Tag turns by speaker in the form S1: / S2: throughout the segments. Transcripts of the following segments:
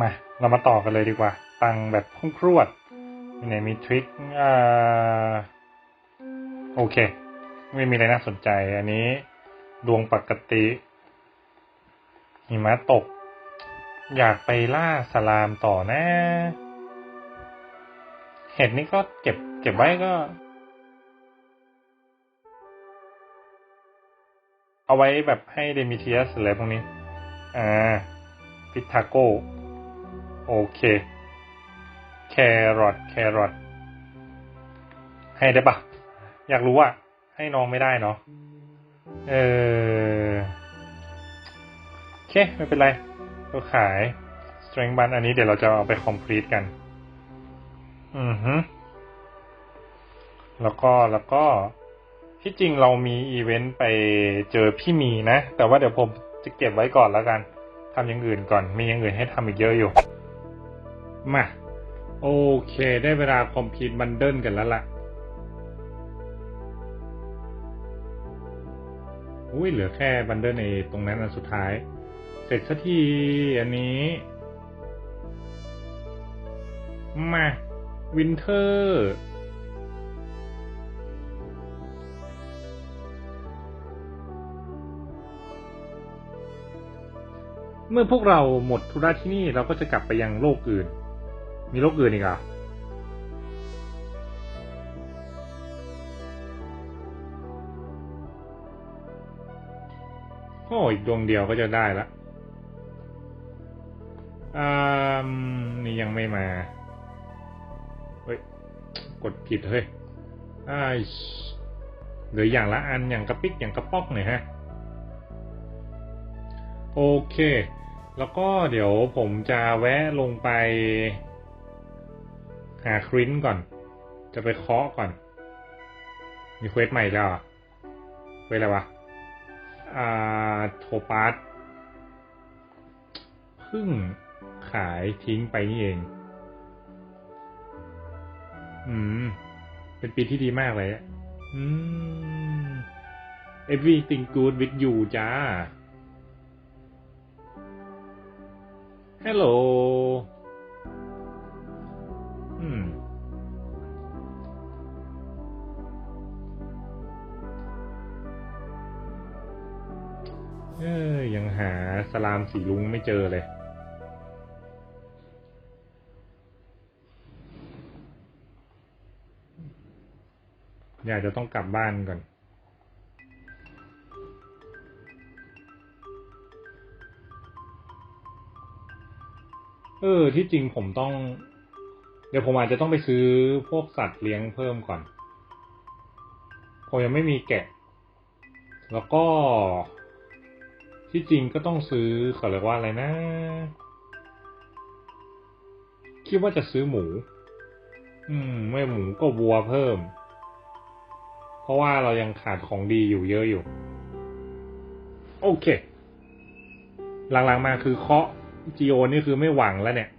S1: มาเรามาต่อกันเลยดีกว่า ตังแบบพุ่งครวดมีไหนมีทริคอ่าโอเค ไม่มีอะไรน่าสนใจ อันนี้ ดวงปกติหิมะตก อยากไปล่าสลามต่อนะ เห็ดนี่ก็เก็บ เก็บไว้ก็ เอาไว้แบบให้เดมิเทียสอะไรพวกนี้ อ่า พิทาโก โอเค แครอทแครอทให้ได้ปะอยากรู้ว่าให้น้องไม่ได้เนาะเออโอเค ไม่เป็นไรก็ขาย strength bun อันนี้เดี๋ยวเราจะเอาไป complete กัน อือฮึแล้วก็แล้วก็ที่จริงเรามีอีเวนต์ไปเจอพี่มีนะ แต่ว่าเดี๋ยวผมจะเก็บไว้ก่อนแล้วกันทำอย่างอื่นก่อน มีอย่างอื่นให้ทำอีกเยอะอยู่ มาโอเค ได้เวลาคอมพิวต์บันเดิลกันแล้วล่ะอุ้ยเหลือแค่บันเดิลในตรงนั้นอันสุดท้าย เสร็จสักทีอันนี้ มาวินเทอร์เมื่อพวกเราหมดธุระที่นี่เราก็จะกลับไปยังโลกอื่น มีโลกอื่นอีกเหรอโอ้อีกดวงเดียวก็จะได้ละอ่ามนี่ยังไม่มา เฮ้ย กดผิดเฮ้ยไอ้เหลืออย่างละอันอย่างกระปิกอย่างกระป๊อกหน่อยฮะ โอเค แล้วก็เดี๋ยวผมจะแวะลงไป หาครินก่อน จะไปเคาะก่อน มีเควสใหม่แล้วเหรอเควสอะไรวะ อ่า โทปาสพิ่งขายทิ้งไปนี่เอง อืม เป็นปีที่ดีมากเลยอะอืม everything good with you จ้าฮัลโหล อืม เอ้ยยังหาสลามสีลุงไม่เจอเลย อยากจะต้องกลับบ้านก่อนเออที่จริงผมต้อง เดี๋ยวผมอาจจะต้องไปซื้อพวกสัตว์เลี้ยงเพิ่มก่อน ผมยังไม่มีแกะ แล้วก็ที่จริงก็ต้องซื้อเขาเรียกว่าอะไรนะ คิดว่าจะซื้อหมู อืม ไม่หมูก็วัวเพิ่ม เพราะว่าเรายังขาดของดีอยู่เยอะอยู่ โอเค หลังๆมาคือเคาะจีโอนี่คือไม่หวังแล้วเนี่ย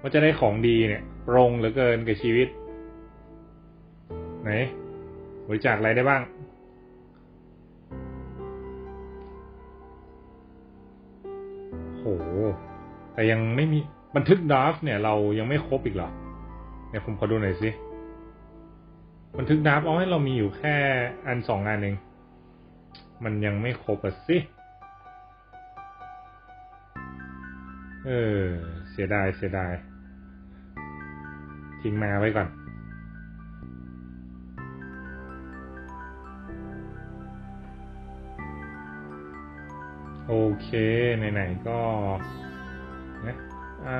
S1: ว่าจะได้ของดีเนี่ย รงเหลือเกินกับชีวิต ไหนบริจาคอะไรได้บ้าง โห แต่ยังไม่มีบันทึกดราฟต์เนี่ย เรายังไม่ครบอีกเหรอ เนี่ยผมขอดูหน่อยสิบันทึกดราฟต์เอาให้เรามีอยู่แค่อันสองอันเอง มันยังไม่ครบอะสิ เออ เสียดาย เสียดาย ทิ้งมาไว้ก่อน โอเคไหนๆก็นะอื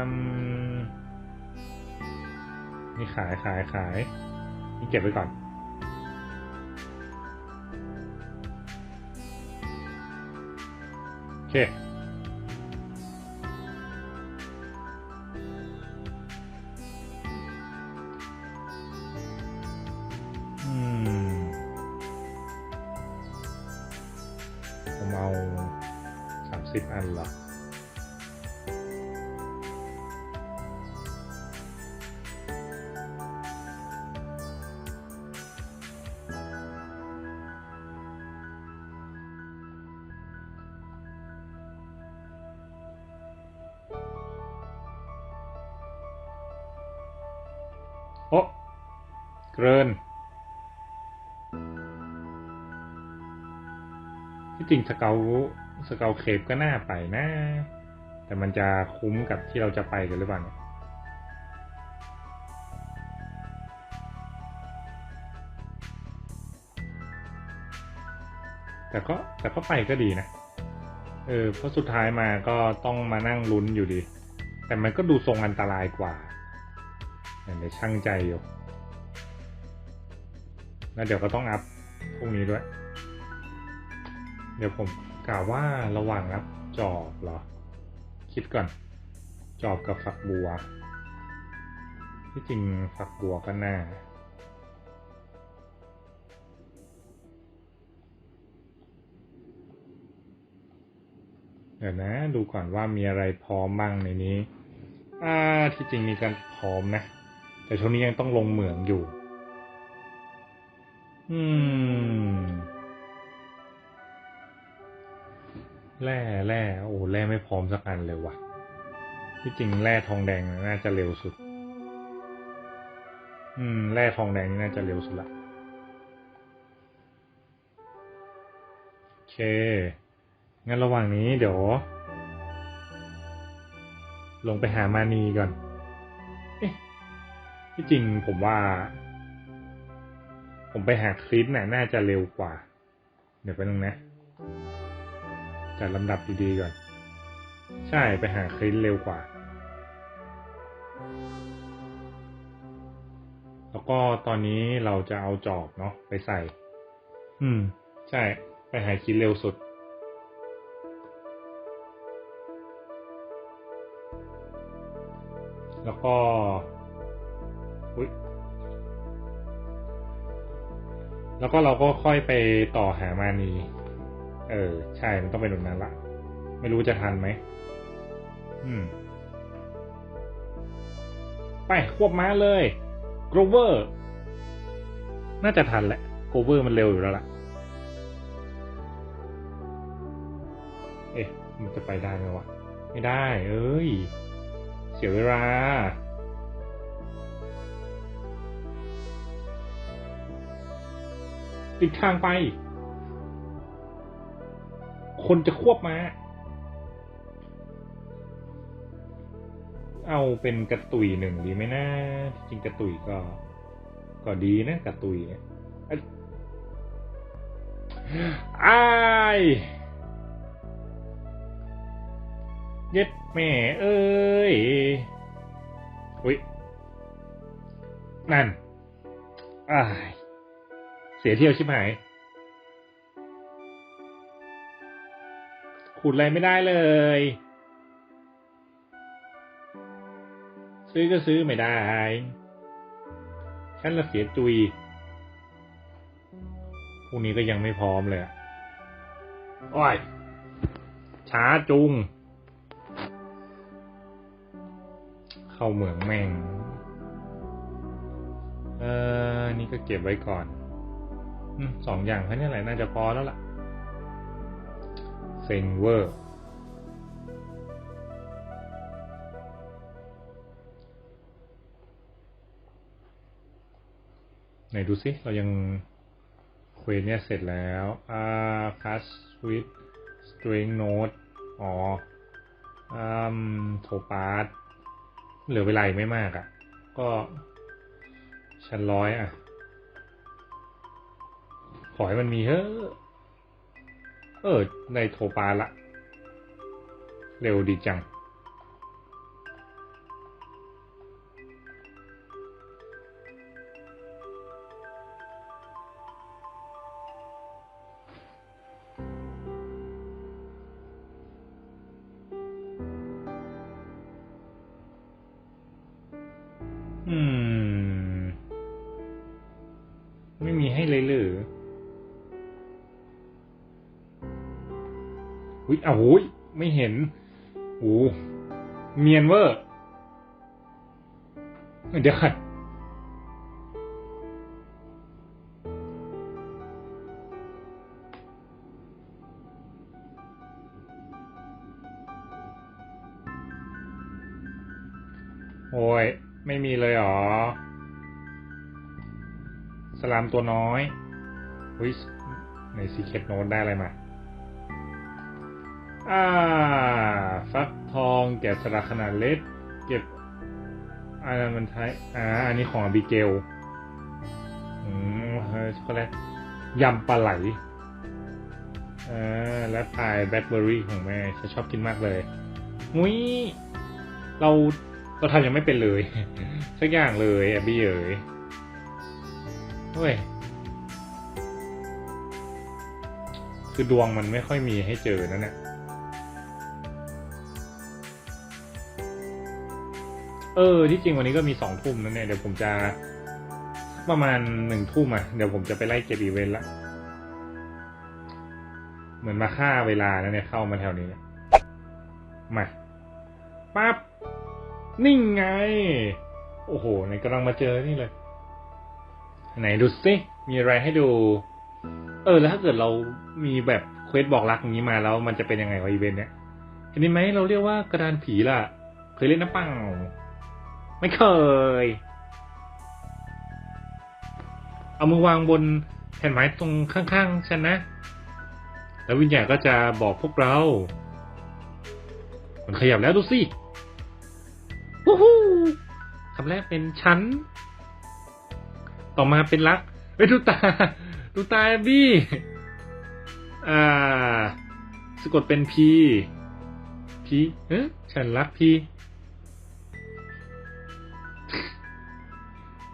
S1: มนี่ขายขายขายนี่เก็บไว้ก่อนโอเค ผมเอาสามสิบอันหรอ จริงสเกลสเกลเคปก็น่าไปนะ แต่มันจะคุ้มกับที่เราจะไปกันหรือเปล่าเนี่ยแต่ก็แต่ก็ไปก็ดีนะ เออเพราะสุดท้ายมาก็ต้องมานั่งลุ้นอยู่ดี แต่มันก็ดูทรงอันตรายกว่าเดี๋ยวช่างใจอยู่ แล้วเดี๋ยวก็ต้องอัพพวกนี้ด้วย เดี๋ยวผมกล่าวว่าระหว่างอัพจอบเหรอ คิดก่อน จอบกับฝักบัว ที่จริงฝักบัวก็น่า เดี๋ยวนะ ดูก่อนว่ามีอะไรพร้อมบ้างในนี้ อ่า ที่จริงมีการพร้อมนะ แต่ช่วงนี้ยังต้องลงเหมืองอยู่ อืม แร่แร่โอ้แร่ไม่พร้อมสักอันเลยว่ะ ที่จริงแร่ทองแดงน่าจะเร็วสุด อืม แร่ทองแดงนี่น่าจะเร็วสุดละโอเค งั้นระหว่างนี้เดี๋ยว ลงไปหามานีก่อน เอ๊ะที่จริงผมว่า ผมไปหาคลิปน่ะน่าจะเร็วกว่า เดี๋ยวไปนึงนะ จัดลำดับดีๆก่อน ใช่ไปหาคลิปเร็วกว่า แล้วก็ตอนนี้เราจะเอาจอบเนาะไปใส่ อืม ใช่ ไปหาคลิปเร็วสุด แล้วก็อุ๊ยแล้วก็เราก็ค่อยไปต่อหามานี เออ ใช่มันต้องเป็นแบบนั้นละไม่รู้จะทันไหมอืม ไปควบม้าเลยโกรเวอร์น่าจะทันแหละโกรเวอร์มันเร็วอยู่แล้วล่ะ เอ๊ะ มันจะไปได้ไหมวะ ไม่ได้ เอ้ย เสียเวลาติดทางไป คนจะควบมาเอาเป็นกระตุยหนึ่งดีไหมนะจริงกระตุยก็ ก็ดีนะกระตุยเนี่ยเอ้ยอ้ายเย็ดแม่เอ้ยอุ้ยนั่นอ้ายเสียเที่ยวชิบหาย ขุดอะไรไม่ได้เลย ซื้อก็ซื้อไม่ได้ฉันละเสียจุยพวกนี้ก็ยังไม่พร้อมเลยอะโอ้ยช้าจุง เข้าเหมืองแม่ง เออ นี่ก็เก็บไว้ก่อน สองอย่างแค่นี้แหละน่าจะพอแล้วล่ะ เซ็งเวอร์ ไหนดูสิ เรายังเควสเนี่ยเสร็จแล้วอ่าคัสวิดสตริงโนดอ๋ออืมโทปาร์ตเหลือเวลาไม่มากอะ่ะ ก็ชั้นร้อยอะ ขอให้มันมีเฮ้อะ เออ ในโทปาละ เร็วดีจัง อืม ไม่มีให้เลยหรือ อุ้ยอ้าวโหยไม่เห็นโอ้เมียนเวอร์เดี๋ยวก่อนโอ้ย ไม่มีเลยหรอ สลามตัวน้อยวิสในซีเคทโน e ได้อะไรมา อ่า ฟักทองแกะสลักขนาดเล็ก เก็บอันนั้นมันไทยอ่า อันนี้ของอบิเกล อืมเฮ้ยเขาเรียกยำปลาไหลอ่าและพายแบล็คเบอร์รี่ของแม่ฉันชอบกินมากเลย มุ้ย เราเราทำยังไม่เป็นเลย สักอย่างเลยแอบบี้เอ๋ยเฮ้ย คือดวงมันไม่ค่อยมีให้เจอนั่นแหละ เออ ที่จริงวันนี้ก็มีสองทุ่มนั่นเนี่ยเดี๋ยวผมจะประมาณหนึ่งทุ่มอะเดี๋ยวผมจะไปไล่เก็บอีเวนต์ละ เหมือนมาฆ่าเวลาแล้วเนี่ยเข้ามาแถวนี้เนี่ยมาปั๊บนิ่งไง โอ้โหไหนกำลังมาเจอนี่เลย ไหนดูสิมีอะไรให้ดู เออ แล้วถ้าเกิดเรามีแบบเควสบอกรักอย่างนี้มาแล้ว มันจะเป็นยังไงวะอีเวนต์เนี้ยเห็นไหมเราเรียกว่ากระดานผีล่ะ เคยเล่นน้ำเปล่า ไม่เคย เอามือวางบนแผ่นไม้ตรงข้างๆฉันนะ แล้ววิญญาณก็จะบอกพวกเรา มันขยับแล้วดูสิวู้ฮู้คำแรกเป็นฉัน ต่อมาเป็นรักเฮ้ยดูตาดูตาบบี้อ่าสะกดเป็นพีพีเอ๊ะฉันรักพี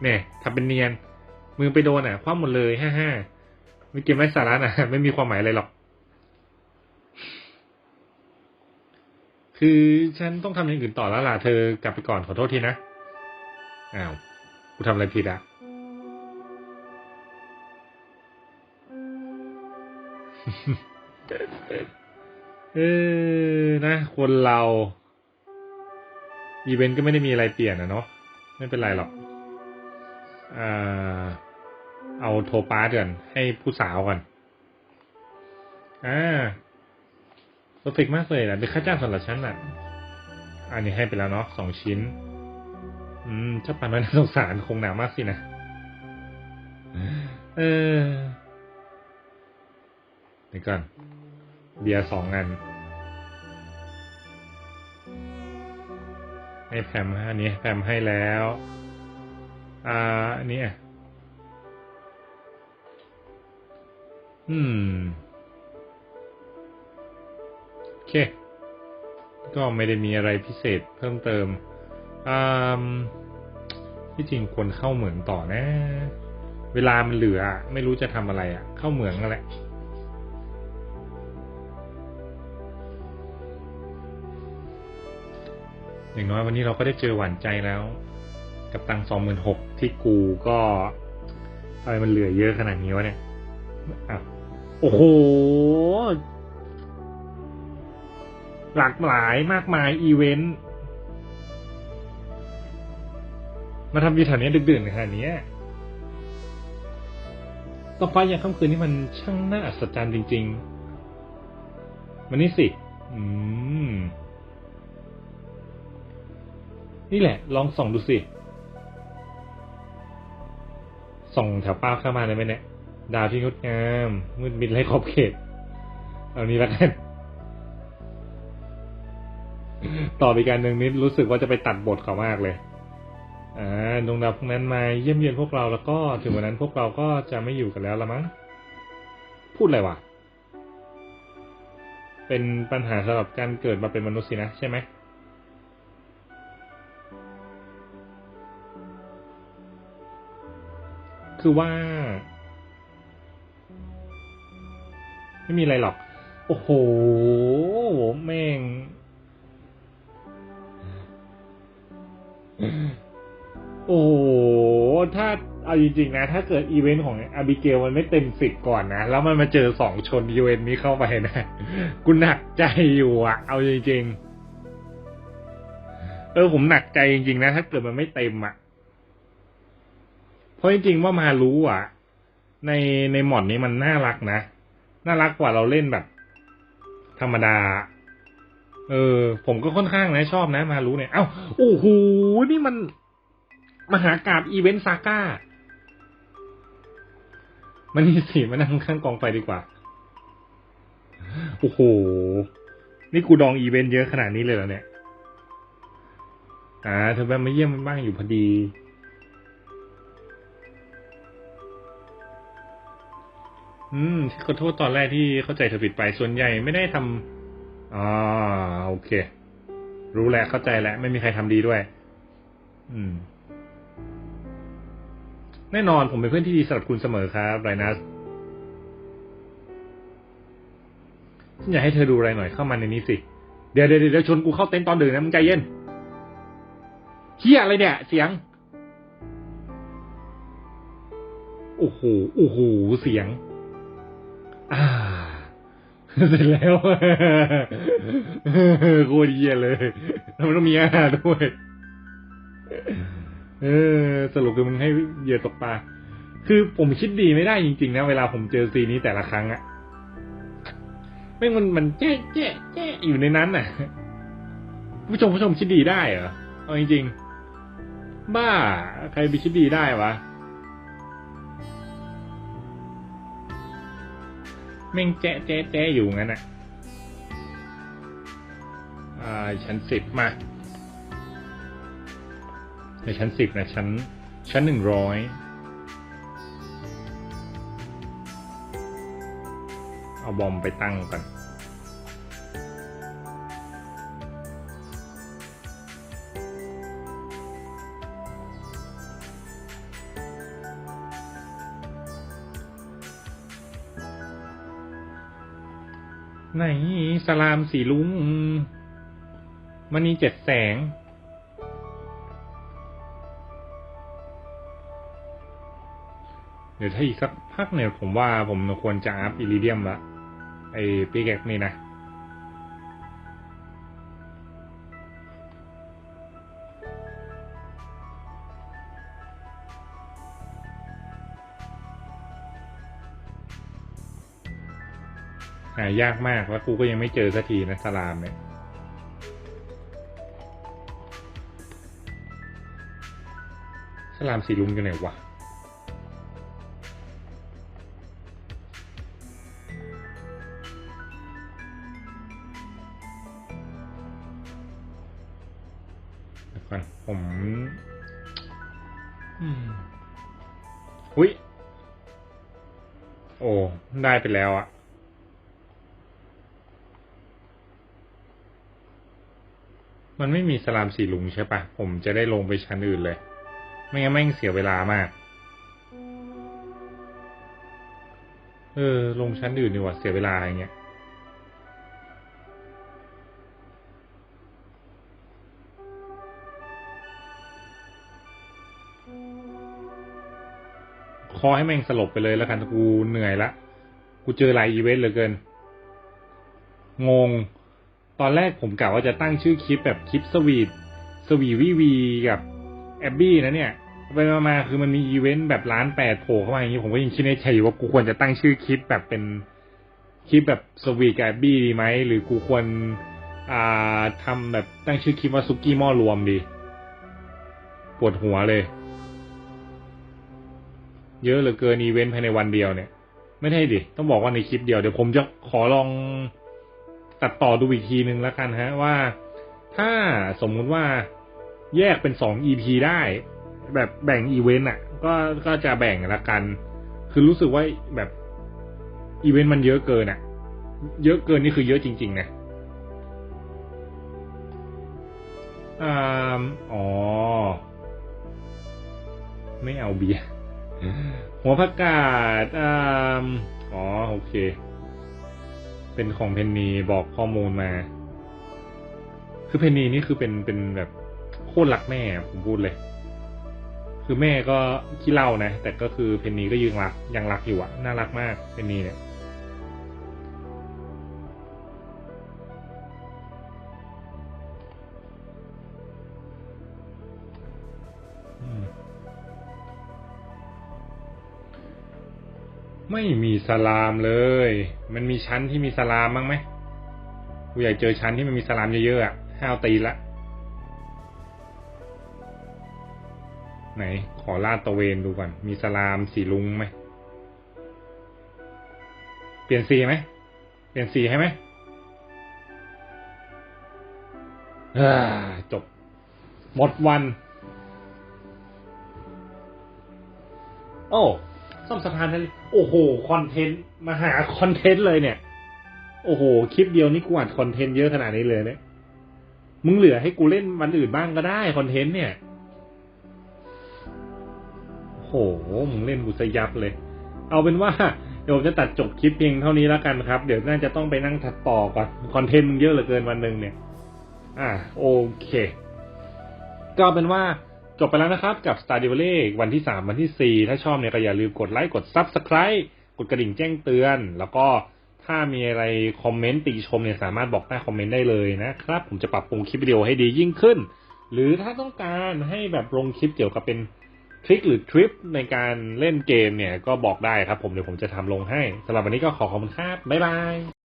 S1: เนี่ยทำเป็นเนียน มือไปโดนอะคว้าหมดเลยฮ่าฮ่าไม่เกมไร้สาระอะไม่มีความหมายอะไรหรอก คือฉันต้องทำอย่างอื่นต่อแล้วล่ะเธอกลับไปก่อนขอโทษทีนะอ้าวกูทำอะไรผิดอะเออนะ คนเรา อีเวนต์ก็ไม่ได้มีอะไรเปลี่ยนนะเนาะไม่เป็นไรหรอก เอ่าเอาโทปาสก่อนให้ผู้สาวก่อน อ่าเพอร์เฟกมากเลยนะเป็นค่าจ้างสำหรับฉันอะ อันนี้ให้ไปแล้วเนาะสองชิ้น อืมเจ้าปันน้อยน่าสงสารคงหนาวมากสินะ เออเดี๋ยวก่อน เบียร์สองอัน ให้แพมอันนี้แพมให้แล้ว อ่าอันนี้อะอืม โอเค ก็ไม่ได้มีอะไรพิเศษเพิ่มเติมอ่าที่จริงควรเข้าเหมืองต่อนะ เวลามันเหลือ ไม่รู้จะทำอะไรอะ เข้าเหมืองนั่นแหละอย่างน้อยวันนี้เราก็ได้เจอหวานใจแล้ว กับตังสองหมื่นหกที่กูก็อะไรมันเหลือเยอะขนาดนี้วะเนี่ยอโอ้โห หลากหลายมากมายอีเวนต์ มาทำอยู่แถวนี้ดึกดื่นขนาดนี้ต้องฟ้าอย่างค่ำคืนนี่มันช่างน่าอัศจรรย์จริง ๆ มันนี่สิ อืม นี่แหละ ลองส่องดูสิ ส่องแถวป้าเข้ามาได้ไหมเนี่ย ดาวที่งดงามมืดมิดไร้ขอบเขต เอานี้ละกัน ต่อไปการหนึ่งนิดรู้สึกว่าจะไปตัดบทเขามากเลยอ่าดวงดาวพวกนั้นมาเยี่ยมเยียนพวกเราแล้วก็ถึงวันนั้นพวกเราก็จะไม่อยู่กันแล้วละมั้ง พูดอะไรวะ เป็นปัญหาสำหรับการเกิดมาเป็นมนุษย์สินะใช่ไหม คือว่า ไม่มีอะไรหรอก โอ้โห แม่ง โอ้โห ถ้าเอาจริงๆนะ ถ้าเกิดอีเวนต์ของอาบิเกลมันไม่เต็มสิบก่อนนะ แล้วมันมาเจอสองชนอีเวนต์นี้เข้าไปนะ กูหนักใจอยู่อะเอาจริงๆ เออผมหนักใจจริงๆนะ ถ้าเกิดมันไม่เต็มอะ ราะจริงๆว่ามารู้อะในในหมอดนี้มันน่ารักนะ น่ารักกว่าเราเล่นแบบ ธรรมดา เออ ผมก็ค่อนข้างนะชอบนะ มารู้เนี่ย เอ้าโอ้โหนี่มันมหากราบอีเวนต์ซาก้า มันนี่สิมานั่งข้างกองไฟดีกว่า โอ้โห นี่กูดองอีเวนต์เยอะขนาดนี้เลยเหรอเนี่ย อ่าเธอแบบมาเยี่ยมมันบ้างอยู่พอดี อืมขอโทษตอนแรกที่เข้าใจเธอผิดไปส่วนใหญ่ไม่ได้ทำอ่าโอเค รู้แล้วเข้าใจแล้วไม่มีใครทำดีด้วย อืม แน่นอนผมเป็นเพื่อนที่ดีสำหรับคุณเสมอครับไรนัสฉันอยากให้เธอดูอะไรหน่อยเข้ามาในนี้สิ เดี๋ยวเดี๋ยวเดี๋ยวชนกูเข้าเต็นท์ตอนดึกนะมึงใจเย็นเฮียอะไรเนี่ย เสียง โอ้โห โอ้โห เสียง เสร็จแล้วโคตรเยี่ยเลยแล้วมันต้องมีอาหารด้วย เออ สรุปคือมึงให้เหยื่อตกปลา คือผมคิดดีไม่ได้จริงๆนะ เวลาผมเจอซีนี้แต่ละครั้งอะไม่มันมันแจ๊ะแจ๊ะแจ๊ะอยู่ในนั้นน่ะ ผู้ชมผู้ชมคิดดีได้เหรอ เอาจริงๆ บ้า ใครไปคิดดีได้วะ แม่งแจ๊ะแจ๊ะแจ๊ะอยู่งั้นอะอ่าชั้นสิบมา ในชั้นสิบนะชั้น ชั้นหนึ่งร้อยเอาบอมไปตั้งกัน ไหนสลามสีลุงมันมีเจ็ดแสง เดี๋ยวถ้าอีกสักพักเนี่ยผมว่าผมควรจะอัพอิริเดียมละไอปีแกกนี่นะ หายากมากแล้วกูก็ยังไม่เจอสักทีนะสลามเนี่ยสลามสีลุงกันไหนวะเดี๋ยวก่อนผมอืมอุ้ย โอ้ ได้ไปแล้วอะ มันไม่มีสลามสีลุงใช่ปะผมจะได้ลงไปชั้นอื่นเลย ไม่งั้นแม่งเสียเวลามาก เออ ลงชั้นอื่นดีกว่าเสียเวลาอย่างเงี้ยคอให้แม่งสลบไปเลยแล้วกันกูเหนื่อยละ กูเจอหลายอีเวนต์เหลือเกิน งง ตอนแรกผมกะว่าจะตั้งชื่อคลิปแบบคลิปสวีทสวีวีวีกับแอบบี้นะเนี่ยไปมาคือมันมีอีเวนต์แบบล้านแปดโผล่เข้ามาอย่างนี้ผมก็ยังคิดในใจอยู่ว่ากูควรจะตั้งชื่อคลิปแบบเป็นคลิปแบบสวีกับแอบบี้ดีไหมหรือกูควรอ่าทำแบบตั้งชื่อคลิปว่าซุกี้หม้อรวมดีปวดหัวเลย เยอะเหลือเกินอีเวนต์ภายในวันเดียวเนี่ย ไม่ได้ดิต้องบอกว่าในคลิปเดียวเดี๋ยวผมจะขอลอง ตัดต่อดูอีกทีหนึ่งแล้วกันฮะว่า ถ้าสมมุติว่าแยกเป็นสอง EP ได้ แบบแบ่งอีเวนต์อะ ก็ก็จะแบ่งละกัน คือรู้สึกว่าแบบอีเวนต์มันเยอะเกินอะ เยอะเกินนี่คือเยอะจริง ๆ นะอ่าอ๋อ ไม่เอาเบียร์หัวผักกาดอ่าอ๋อ โอเค เป็นของเพนนีบอกข้อมูลมา คือเพนนีนี่คือเป็นเป็นแบบโคตรรักแม่ผมพูดเลย คือแม่ก็ขี้เล่านะ แต่ก็คือเพนนีก็ยังรักยังรักอยู่อะน่ารักมากเพนนีเนี่ย ไม่มีสลามเลย มันมีชั้นที่มีสลามบ้างไหมกูอยากเจอชั้นที่มันมีสลามเยอะๆอะห้าวตีละไหน ขอลาดตะเวนดูก่อน มีสลามสีลุงไหม เปลี่ยนสีไหม เปลี่ยนสีให้ไหมจบ หมดวัน โอ้ ซ่อมสะพานนั่นโอ้โหคอนเทนต์มาหาคอนเทนต์เลยเนี่ย โอ้โห คลิปเดียวนี่กูอัดคอนเทนต์เยอะขนาดนี้เลยเนี่ยมึงเหลือให้กูเล่นวันอื่นบ้างก็ได้คอนเทนต์เนี่ยโอ้โหมึงเล่นกูซะยับเลย เอาเป็นว่าเดี๋ยวผมจะตัดจบคลิปเพียงเท่านี้แล้วกันครับ เดี๋ยวน่าจะต้องไปนั่งถัดต่อก่อนคอนเทนต์มึงเยอะเหลือเกินวันหนึ่งเนี่ย อ่าโอเค ก็เป็นว่า จบไปแล้วนะครับกับ Star d e v a l วันที่ 3 วันที่ 4 ถ้าชอบเนี่ยก็อย่าลืมกดไลค์กด Subscribe กดกระดิ่งแจ้งเตือน แล้วก็ถ้ามีอะไรคอมเมนต์ติชมเนี่ยสามารถบอกใต้คอมเมนต์ได้เลยนะครับ ผมจะปรับปรุงคลิปวิดีโอให้ดียิ่งขึ้น หรือถ้าต้องการให้แบบลงคลิปเกี่ยวกับเป็นทริคหรือทริปในการเล่นเกมเนี่ยก็บอกได้ครับผมเดี๋ยวผมจะทำลงให้สำหรับวันนี้ก็ขอขอบคุณครับบ๊ายบาย